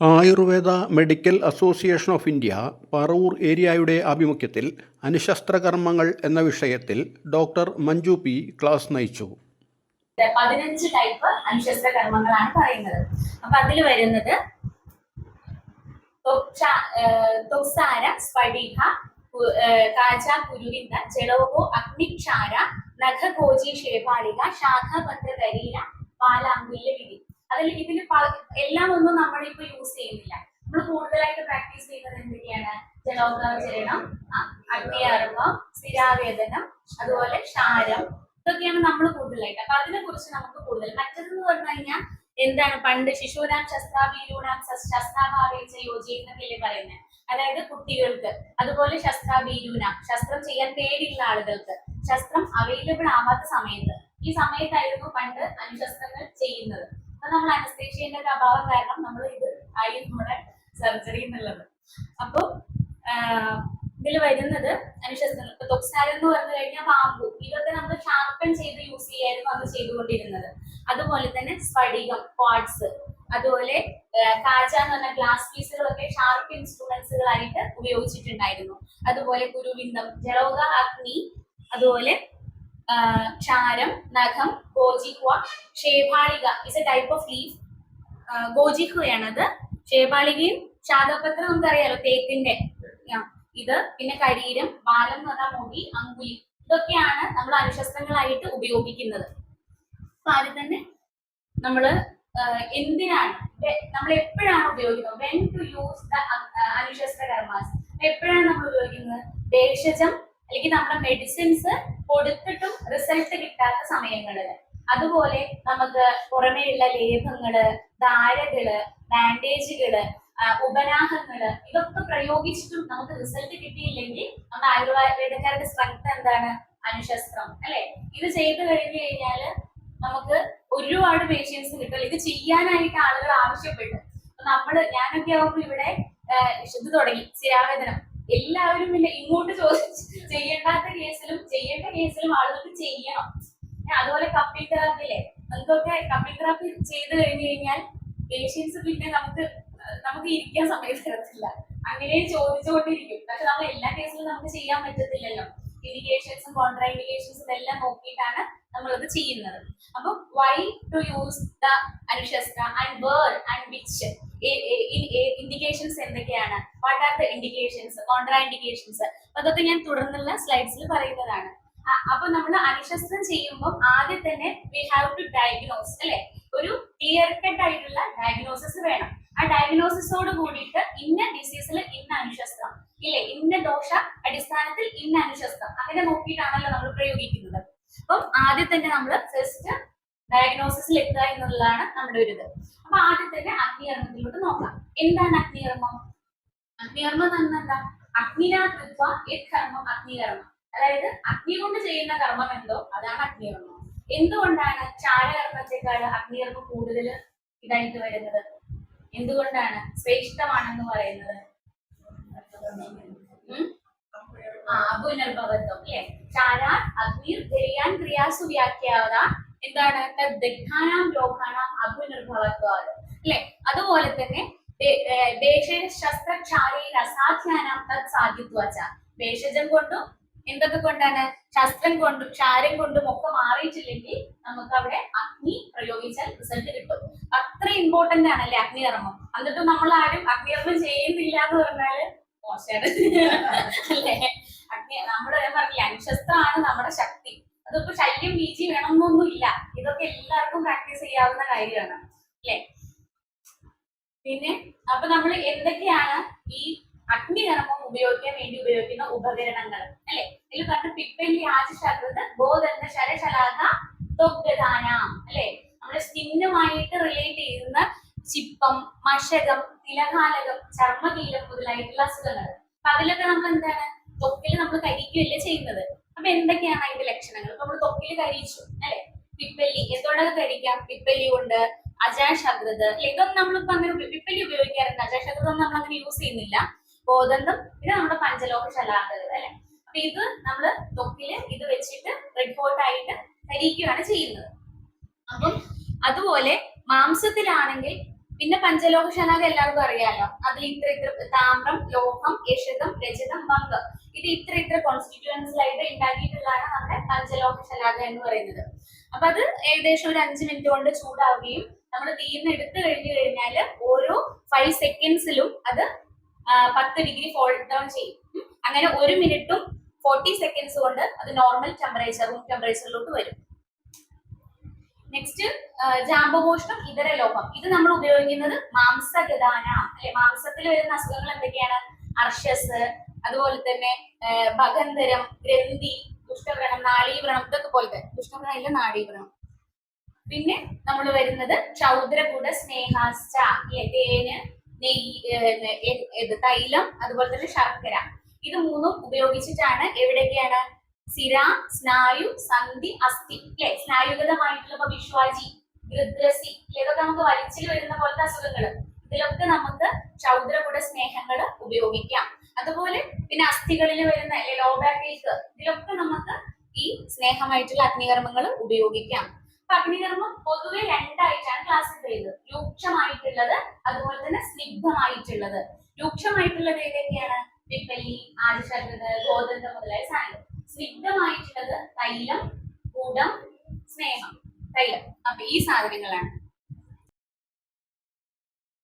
Ayurveda medical association of India Paravur ഏരിയയുടെ ആഭിമുഖ്യത്തിൽ അനുശസ്ത്രകർമ്മങ്ങൾ എന്ന വിഷയത്തിൽ ഡോക്ടർ മഞ്ജു പി ക്ലാസ് നയിച്ചു. പതിനഞ്ച് ടൈപ്പ് അനുശസ്ത്ര കർമ്മങ്ങളാണ് പറയുന്നത്. അപ്പൊ അതിൽ വരുന്നത് ജലോകോ അഗ്നിക്ഷാര നഖകോചി ക്ഷേപാളിക ശാഖപത്ര പാലാങ്കുല്യ വിധി അതിൽ ഇതിൽ എല്ലാം ഒന്നും നമ്മളിപ്പോ യൂസ് ചെയ്യുന്നില്ല. നമ്മൾ കൂടുതലായിട്ട് പ്രാക്ടീസ് ചെയ്യുന്നത് എന്തൊക്കെയാണ് ജലോദ്ധാചരണം അഗ്നിയർമ്മം സ്ഥിരാവേദനം അതുപോലെ ക്ഷാരം ഇതൊക്കെയാണ് നമ്മൾ കൂടുതലായിട്ട്. അപ്പൊ അതിനെ കുറിച്ച് നമുക്ക് കൂടുതൽ മറ്റതെന്ന് പറഞ്ഞു കഴിഞ്ഞാൽ എന്താണ്? പണ്ട് ശിശുരാം ശസ്ത്രാഭീരൂണാം ശസ്ത്രാഭാവേച്ച യോജി എന്നൊക്കെ പറയുന്നത് അതായത് കുട്ടികൾക്ക് അതുപോലെ ശസ്ത്രാഭീരൂന ശസ്ത്രം ചെയ്യാൻ പേടിയുള്ള ആളുകൾക്ക് ശസ്ത്രം അവൈലബിൾ ആവാത്ത സമയത്ത്. ഈ സമയത്തായിരുന്നു പണ്ട് അനുശസ്ത്രങ്ങൾ ചെയ്യുന്നത്. അപ്പൊ നമ്മൾ അനസ്തേഷ്യന്റെ ഒരു അഭാവം കാരണം നമ്മൾ ഇത് ആയി നമ്മുടെ സർജറി എന്നുള്ളത്. അപ്പൊ ഇതിൽ വരുന്നത് അനുശസ്ത്രങ്ങൾ ഇപ്പൊ തൊക്സാരം എന്ന് പറഞ്ഞു കഴിഞ്ഞാൽ ബാമ്പു. ഇതൊക്കെ നമ്മൾ ഷാർപ്പൻ ചെയ്ത് യൂസ് ചെയ്യായിരുന്നു അന്ന് ചെയ്തുകൊണ്ടിരുന്നത്. അതുപോലെ തന്നെ സ്ഫടികം ക്വാഡ്സ് അതുപോലെ കാജ എന്ന് പറഞ്ഞ ഗ്ലാസ് പീസുകളൊക്കെ ഷാർപ്പ് ഇൻസ്ട്രുമെന്റ്സുകളായിട്ട് ഉപയോഗിച്ചിട്ടുണ്ടായിരുന്നു. അതുപോലെ കുരുവിന്ദം ജലോക അഗ്നി അതുപോലെ ക്ഷാരം നഖം ഗോജിഹ്വ ക്ഷേപാളിക. Is a type of leaf ഗോജിഹ്വയാണത് ക്ഷേപാളികയും ശാഖപത്രം നമുക്കറിയാലോ തേക്കിന്റെ ഇത് പിന്നെ കരീരം ബാലം എന്ന് പറഞ്ഞാൽ മുടി അങ്കുലി. ഇതൊക്കെയാണ് നമ്മൾ അനുശസ്ത്രങ്ങളായിട്ട് ഉപയോഗിക്കുന്നത്. അപ്പൊ ആദ്യം തന്നെ നമ്മൾ ആഹ് എന്തിനാണ് നമ്മൾ എപ്പോഴാണ് ഉപയോഗിക്കുന്നത്? വെൻ ടു യൂസ് ദ അനുശസ്ത്ര കർമാസ് എപ്പോഴാണ് നമ്മൾ ഉപയോഗിക്കുന്നത്? ഭേഷജം അല്ലെങ്കിൽ നമ്മുടെ മെഡിസിൻസ് കൊടുത്തിട്ടും റിസൾട്ട് കിട്ടാത്ത സമയങ്ങളിൽ അതുപോലെ നമുക്ക് പുറമേയുള്ള ലേപങ്ങൾ ധാരകൾ ബാൻഡേജുകൾ ഉപനാഹങ്ങൾ ഇതൊക്കെ പ്രയോഗിച്ചിട്ടും നമുക്ക് റിസൾട്ട് കിട്ടിയില്ലെങ്കിൽ നമ്മുടെ ആയുർവേദക്കാരുടെ സ്ട്രെങ്ത് എന്താണ്? അനുശസ്ത്രം അല്ലെ? ഇത് ചെയ്തു കഴിഞ്ഞു കഴിഞ്ഞാൽ നമുക്ക് ഒരുപാട് പേഷ്യൻസ് കിട്ടും. ഇത് ചെയ്യാനായിട്ട് ആളുകൾ ആവശ്യപ്പെട്ടു. അപ്പൊ നമ്മൾ ഞാനൊക്കെ ആവുമ്പോ ഇവിടെ ഇത് തുടങ്ങി. സ്ഥിരാവേദനം. എല്ലാവരും പിന്നെ ഇങ്ങോട്ട് ചോദിച്ച് ചെയ്യേണ്ടാത്ത കേസിലും ചെയ്യേണ്ട കേസിലും ആളുകൾക്ക് ചെയ്യണം. അതുപോലെ കപ്പിൾ തെറാപ്പി അല്ലേ നമുക്കൊക്കെ കപ്പിൾ തെറാപ്പി ചെയ്ത് കഴിഞ്ഞു കഴിഞ്ഞാൽ പേഷ്യൻസ് പിന്നെ നമുക്ക് നമുക്ക് ഇരിക്കാൻ സമയം തരത്തില്ല. അങ്ങനെ ചോദിച്ചുകൊണ്ടിരിക്കും. പക്ഷെ നമ്മൾ എല്ലാ കേസിലും നമുക്ക് ചെയ്യാൻ പറ്റത്തില്ലല്ലോ. ഇൻഡിക്കേഷൻസും കോൺട്രാ എല്ലാം നോക്കിയിട്ടാണ് നമ്മളത് ചെയ്യുന്നത്. അപ്പൊ why to use the അനുശസ്ത്ര and where and which indications എന്തൊക്കെയാണ്? What are the indications contra indications അതൊക്കെ ഞാൻ തുടർന്നുള്ള സ്ലൈഡ്സിൽ പറയുന്നതാണ്. അപ്പൊ നമ്മൾ അനുശസ്ത്രം ചെയ്യുമ്പോൾ ആദ്യം തന്നെ വി ഹാവ് ടു ഡയഗ്നോസ് അല്ലെ? ഒരു ക്ലിയർ കട്ട് ആയിട്ടുള്ള ഡയഗ്നോസിസ് വേണം. ആ ഡയഗ്നോസിസോട് കൂടിയിട്ട് ഇന്ന ഡിസീസിൽ ഇന്ന അനുശസ്ത്രം ഇല്ലേ ഇന്ന ദോഷ അടിസ്ഥാനത്തിൽ ഇന്ന അനുശസ്ത്രം അങ്ങനെ നോക്കിയിട്ടാണല്ലോ നമ്മൾ പ്രയോഗിക്കുന്നത് അപ്പം ആദ്യം തന്നെ നമ്മൾ ഫസ്റ്റ് ഡയഗ്നോസിസിൽ എത്തുക എന്നുള്ളതാണ് നമ്മുടെ ഒരു ഇത്. അപ്പൊ ആദ്യം തന്നെ അഗ്നികർമ്മത്തിലോട്ട് നോക്കാം. എന്താണ് അഗ്നികർമ്മം? അഗ്നികർമ്മം എന്ന് പറഞ്ഞാൽ എന്താ? അഗ്നിരാകൃത്വ കർമ്മം അഗ്നികർമ്മം. അതായത് അഗ്നി കൊണ്ട് ചെയ്യുന്ന കർമ്മം എന്തോ? അതാണ് അഗ്നികർമ്മം. എന്തുകൊണ്ടാണ് ചാരകർമ്മത്തെക്കാൾ അഗ്നികർമ്മം കൂടുതൽ ഇതായിട്ട് വരുന്നത്? എന്തുകൊണ്ടാണ്? ശ്രേഷ്ഠമാണെന്ന് പറയുന്നത്. അപുനർഭവത്വം അല്ലെ ചാരാൻ അഗ്നിർ ധരിയാൻ ക്രിയാസു വ്യാഖ്യാത. എന്താണ്? ദഗ്ധാനാം ലോകാനാം അപുനർഭവത്വാത് അല്ലെ അതുപോലെ തന്നെ ശസ്ത്രക്ഷാരയിൽ അസാധ്യാനാം തത് സാധ്യത്വച്ച ഭേഷജം കൊണ്ടും എന്തൊക്കെ കൊണ്ടാണ്? ശസ്ത്രം കൊണ്ടും ക്ഷാരം കൊണ്ടും ഒക്കെ മാറിയിട്ടില്ലെങ്കിൽ നമുക്ക് അവിടെ അഗ്നി പ്രയോഗിച്ചാൽ റിസൾട്ട് കിട്ടും. അത്ര ഇമ്പോർട്ടന്റ് ആണല്ലേ അഗ്നികർമ്മം. എന്നിട്ട് നമ്മൾ ആരും അഗ്നികർമ്മം ചെയ്യുന്നില്ല എന്ന് പറഞ്ഞാൽ മോശമാണ്. അല്ലേ അഗ്നി നമ്മൾ ഞാൻ പറഞ്ഞില്ല അനുശസ്ത്രമാണ് നമ്മുടെ ശക്തി. അതിപ്പോ ശല്യം ബീജി വേണമെന്നൊന്നുമില്ല. ഇതൊക്കെ എല്ലാവർക്കും പ്രാക്ടീസ് ചെയ്യാവുന്ന കാര്യമാണ്. അല്ലെ? പിന്നെ അപ്പൊ നമ്മൾ എന്തൊക്കെയാണ് ഈ അഗ്നികർമ്മം ഉപയോഗിക്കാൻ വേണ്ടി ഉപയോഗിക്കുന്ന ഉപകരണങ്ങൾ? അല്ലെ? ഇതിൽ പറഞ്ഞ പിപ്പലി ആദിശകൃത് ബോധന്ത ശരശലാക തൊഗ്ഗദാനം അല്ലെ? നമ്മുടെ സ്കിന്നുമായിട്ട് റിലേറ്റ് ചെയ്യുന്ന ചിപ്പം മഷകം തിലകാലകം ചർമ്മകീലം മുതലായിട്ടുള്ള അസുഖങ്ങൾ. അപ്പൊ അതിലൊക്കെ നമ്മൾ എന്താണ് തൊക്കിൽ നമ്മൾ കരിക്കുകയല്ലേ ചെയ്യുന്നത്? അപ്പൊ എന്തൊക്കെയാണ് അതിന്റെ ലക്ഷണങ്ങൾ? നമ്മൾ തൊക്കിൽ കരിച്ചു അല്ലെ? പിപ്പല്ലി എന്തുകൊണ്ടൊക്കെ കരിക്കാം? പിപ്പല്ലി കൊണ്ട് അജാശകൃത് ഇതൊന്നും നമ്മളിപ്പോ അങ്ങനെ പിപ്പല്ലി ഉപയോഗിക്കാറുണ്ട് അജാശകൃതം നമ്മൾ അങ്ങനെ യൂസ് ചെയ്യുന്നില്ല. ബോധന്തം ഇത് നമ്മുടെ പഞ്ചലോക ശലാകൃത് അല്ലെ? അപ്പൊ ഇത് നമ്മൾ തൊക്കിൽ ഇത് വെച്ചിട്ട് റെഡ് ഹോട്ട് ആയിട്ട് കരിക്കുകയാണ് ചെയ്യുന്നത്. അപ്പം അതുപോലെ മാംസത്തിലാണെങ്കിൽ പിന്നെ പഞ്ചലോഹ എല്ലാവർക്കും അറിയാലോ. അതിൽ ഇത്ര ഇത്ര താമ്രം ലോഹം യശതം രജതം മംഗം ഇത് ഇത്ര ഇത്ര കോൺസ്റ്റിറ്റ്യുവൻസിലായിട്ട് ഉണ്ടാക്കിയിട്ടുള്ളതാണ് നമ്മുടെ പഞ്ചലോഹ എന്ന് പറയുന്നത്. അപ്പൊ അത് ഏകദേശം ഒരു അഞ്ച് മിനിറ്റ് കൊണ്ട് ചൂടാവുകയും നമ്മൾ തീർന്ന് എടുത്തു കഴിഞ്ഞു കഴിഞ്ഞാൽ ഓരോ ഫൈവ് സെക്കൻഡ്സിലും അത് പത്ത് ഡിഗ്രി ഫോൾ ഡൗൺ ചെയ്യും. അങ്ങനെ ഒരു മിനിറ്റും ഫോർട്ടി സെക്കൻഡ്സ് കൊണ്ട് അത് നോർമൽ ടെമ്പറേച്ചർ റൂം ടെമ്പറേച്ചറിലോട്ട് വരും. നെക്സ്റ്റ് ജാമ്പമോഷണം ഇതര ലോകം ഇത് നമ്മൾ ഉപയോഗിക്കുന്നത് മാംസഗതാന അല്ലെ? മാംസത്തിൽ വരുന്ന അസുഖങ്ങൾ എന്തൊക്കെയാണ്? അർഷസ് അതുപോലെ തന്നെ ഭഗന്ധരം ഗ്രന്ഥി ദുഷ്ടവ്രണം നാളീവ്രണം ഇതൊക്കെ പോലത്തെ ദുഷ്ടവ്രണം ഇല്ല നാളീവ്രണം. പിന്നെ നമ്മൾ വരുന്നത് ക്ഷൗദ്രകൂട സ്നേഹാസ്റ്റ തേന് ഏ, തൈലം അതുപോലെ തന്നെ ശർക്കര. ഇത് മൂന്നും ഉപയോഗിച്ചിട്ടാണ് എവിടെയൊക്കെയാണ്? സിര സ്നായു സന്ധി അസ്ഥി. അല്ലെ സ്നായുഗതമായിട്ടുള്ള വിശ്വാജി ഗൃദ്രസി ഇതൊക്കെ നമുക്ക് വലിച്ചിൽ വരുന്ന പോലത്തെ അസുഖങ്ങൾ. ഇതിലൊക്കെ നമുക്ക് ചൗദ്രകുട സ്നേഹങ്ങൾ ഉപയോഗിക്കാം. അതുപോലെ പിന്നെ അസ്ഥികളിൽ വരുന്ന അല്ലെ ലോ ബാക്കേക്ക് ഇതിലൊക്കെ നമുക്ക് ഈ സ്നേഹമായിട്ടുള്ള അഗ്നികർമ്മങ്ങൾ ഉപയോഗിക്കാം. അപ്പൊ അഗ്നികർമ്മം പൊതുവെ രണ്ടായിട്ടാണ് ക്ലാസിഫൈ ചെയ്തത് രൂക്ഷമായിട്ടുള്ളത് അതുപോലെ തന്നെ സ്നിഗ്ധമായിട്ടുള്ളത്. രൂക്ഷമായിട്ടുള്ളത് ഏതൊക്കെയാണ്? പിപ്പലി ആദിശർഗത് ഗോതന്ത മുതലായ സാധനങ്ങൾ. സ്നിഗ്ധമായിട്ടുള്ളത് തൈലം കൂടം സ്നേഹം. തൈലം. അപ്പൊ ഈ സാധനങ്ങളാണ്.